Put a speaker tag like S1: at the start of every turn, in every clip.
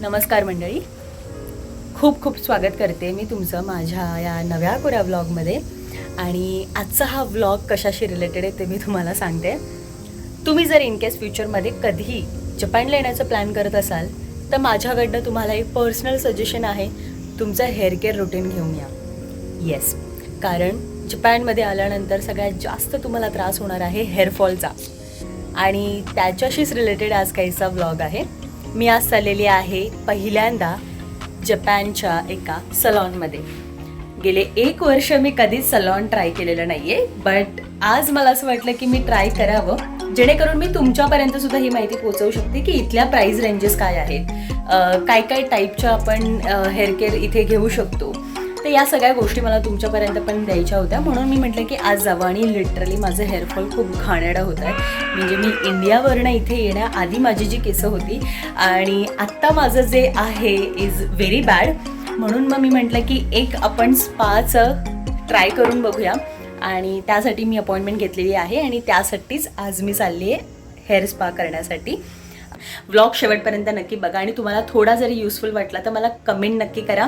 S1: नमस्कार मंडळी. खूप खूप स्वागत करते मी तुमचं माझ्या या नव्या कोऱ्या व्लॉगमध्ये आणि आजचा हा व्लॉग कशाशी रिलेटेड आहे ते मी तुम्हाला सांगते. तुम्ही जर इन केस फ्युचरमध्ये कधीही जपानला येण्याचा प्लॅन करत असाल तर माझ्याकडनं तुम्हाला एक पर्सनल सजेशन आहे. तुमचं हेअर केअर रुटीन घेऊन या. येस कारण जपानमध्ये आल्यानंतर सगळ्यात जास्त तुम्हाला त्रास होणार आहे हेअरफॉलचा आणि त्याच्याशीच रिलेटेड आज काहीचा व्लॉग आहे. मी आज चाललेली आहे पहिल्यांदा जपानच्या एका सलॉनमध्ये. गेले एक वर्ष मी कधीच सलॉन ट्राय केलेलं नाही आहे बट आज मला असं वाटलं की मी ट्राय करावं जेणेकरून मी तुमच्यापर्यंत सुद्धा ही माहिती पोहोचवू शकते की इथल्या प्राईज रेंजेस काय आहेत. काय काय टाईपच्या आपण हेअर केअर इथे घेऊ शकतो. तर या सगळ्या गोष्टी मला तुमच्यापर्यंत पण द्यायच्या होत्या. म्हणून मी म्हटलं की आज जावं आणि लिटरली माझं हेअरफॉल खूप घाणेरडं होत आहे. म्हणजे मी इंडियावरनं इथे येण्याआधी माझी जी केसं होती आणि आत्ता माझं जे आहे इज व्हेरी बॅड म्हणून मग मी म्हटलं की एक आपण स्पाचं ट्राय करून बघूया. आणि त्यासाठी मी अपॉइंटमेंट घेतलेली आहे आणि त्यासाठीच आज मी चालली आहे हेअर स्पा करण्यासाठी. ब्लॉग शेवटपर्यंत नक्की बघा आणि तुम्हाला थोडा जरी युजफुल वाटला तर मला कमेंट नक्की करा.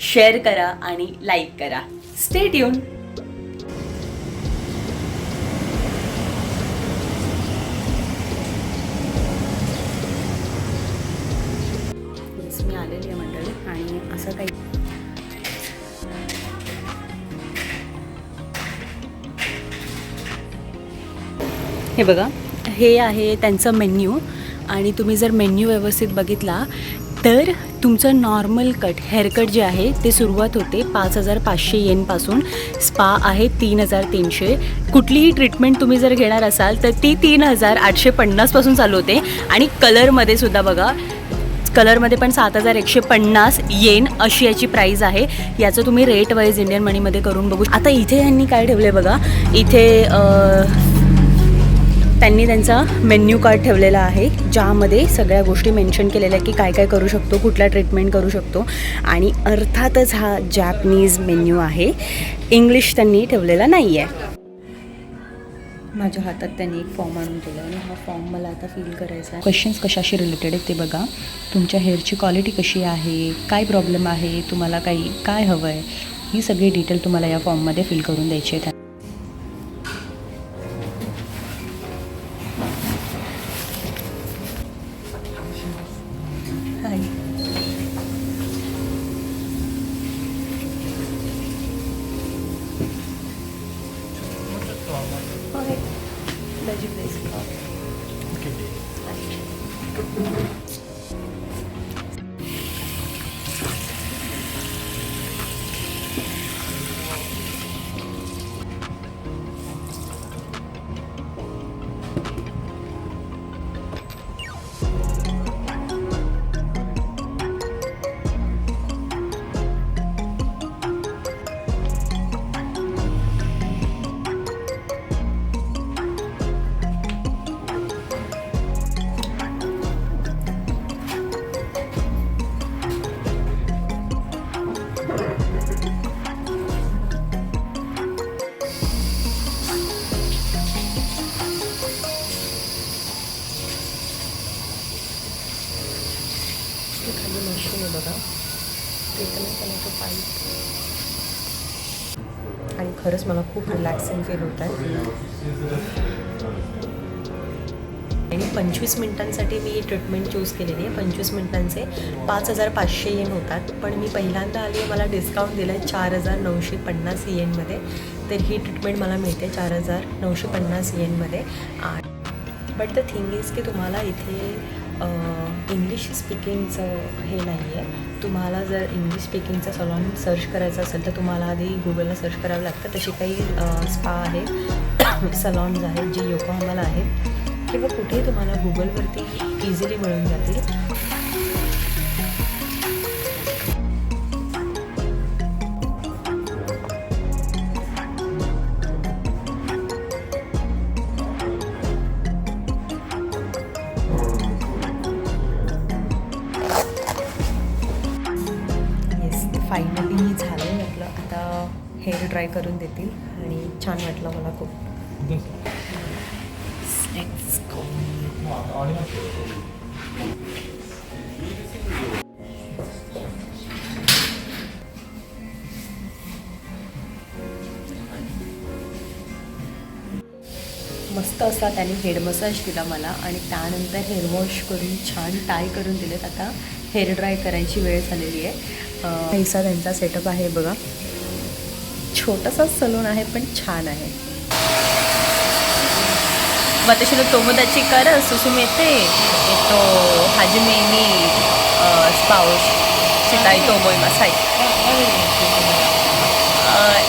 S1: शेअर करा आणि लाईक करा. स्टेट येऊन मी आलेली आहे मंडळी आणि असं काही हे बघा. हे आहे त्यांचं मेन्यू आणि तुम्ही जर मेन्यू व्यवस्थित बघितला तर तुमचं नॉर्मल कट हेअरकट जे आहे ते सुरुवात होते पाच हजार पाचशे येनपासून स्पा आहे तीन हजार तीनशे. कुठलीही ट्रीटमेंट तुम्ही जर घेणार असाल तर ती तीन हजार आठशे पन्नासपासून चालू होते. आणि कलरमध्ये सुद्धा बघा कलरमध्ये पण सात हजार एकशे पन्नास येन अशी याची प्राईज आहे. याचं तुम्ही रेट वाईज इंडियन मनीमध्ये करून बघू. आता इथे यांनी काय ठेवलं आहे बघा इथे त्यांनी त्यांचा मेन्यू कार्ड ठेवलेला आहे ज्यामध्ये सगळ्या गोष्टी मेन्शन केलेल्या की काय काय करू शकतो कुठला ट्रीटमेंट करू शकतो. आणि अर्थातच हा जॅपनीज मेन्यू आहे. इंग्लिश त्यांनी ठेवलेला नाही आहे माझ्या हातात त्यांनी एक फॉर्म आणून दिला आणि हा फॉर्म मला आता फिल करायचा आहे. क्वेश्चन्स कशाशी रिलेटेड आहेत ते बघा. तुमच्या हेअरची क्वालिटी कशी आहे? काय प्रॉब्लेम आहे? तुम्हाला काही काय हवं आहे ही सगळी डिटेल तुम्हाला या फॉर्ममध्ये फिल करून द्यायची आहेत de vez. ते आहे बघा. ते त्याला पाईप. आणि खरंच मला खूप रिलॅक्सिंग फील होत आहे. आणि पंचवीस मिनिटांसाठी मी ही ट्रीटमेंट चूज केलेली आहे. पंचवीस मिनिटांचे पाच हजार पाचशे येन होतात. पण मी पहिल्यांदा आली आहे मला डिस्काउंट दिलं आहे चार हजार नऊशे पन्नास येनमध्ये तर ही ट्रीटमेंट मला मिळते चार हजार नऊशे पन्नास येनमध्ये बट द थिंग इज की तुम्हाला इथे इंग्लिश स्पीकिंगचं हे नाही आहे तुम्हाला जर इंग्लिश स्पीकिंगचा सलॉन सर्च करायचं असेल तर तुम्हाला आधी गुगलला सर्च करावं लागतं. तशी काही स्पा आहे सलॉन्स आहेत जे योकोहामाला आहेत किंवा कुठेही तुम्हाला गुगलवरती इझिली मिळून जातील. फायनली झालं. म्हटलं आता हेअर ड्राय करून देतील. आणि छान वाटलं मला खूप. मस्त असा त्याने हेड मसाज दिला मला. आणि त्यानंतर हेअर वॉश करून छान टाय करून दिलेत. आता हेअर ड्राय करायची वेळ झालेली आहे. पैसा त्यांचा सेटअप आहे बघा. छोटासा सलून आहे पण छान आहे. वाताशील तोमोदाची कर सुसुम येते. तो हाजी मेहमी स्पाऊस चिताई तोमोय मसाई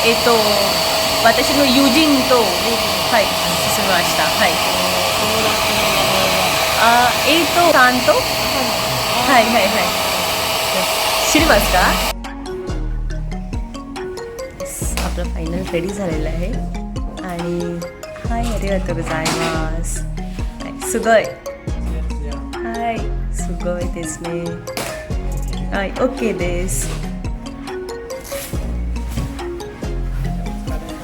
S1: येतो. वाताशी युजिंग तो. हाय सुसुम वाचता हाय. येतो. तो हाय हाय हाय. आहे शिरी वाजता आपलं फायनल रेडी झालेलं आहे. आणि हाय अरे वाटतो जाय मास. सुगय. हाय सुगय देसने हाय ओके देस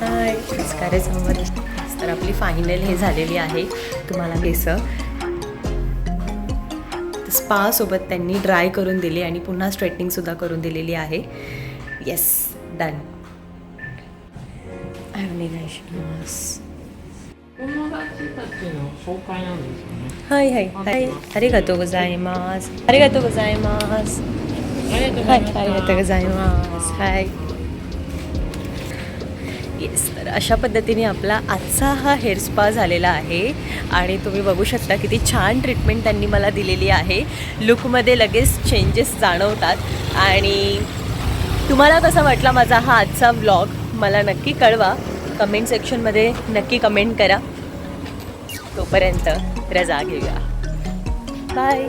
S1: हाय नमस्कार तर आपली फायनल हे झालेली आहे. तुम्हाला केसं स्पासोबत त्यांनी ड्राय करून दिली आणि पुन्हा स्ट्रेटनिंगसुद्धा करून दिलेली आहे. येस डन
S2: हाय हाय हाय हरे गतो
S1: गजाय मास हरे गतो गजाय मास हाय हाय हरे गतो गजाय हाय येस तर अशा पद्धतीने आपला आजचा हा हेअर स्पा झालेला आहे. आणि तुम्ही बघू शकता किती छान ट्रीटमेंट त्यांनी मला दिलेली आहे. लुकमध्ये लगेच चेंजेस जाणवतात. आणि तुम्हाला कसा वाटला माझा हा आजचा व्लॉग मला नक्की कळवा. कमेंट सेक्शनमध्ये नक्की कमेंट करा. तोपर्यंत रजा घेऊया. बाय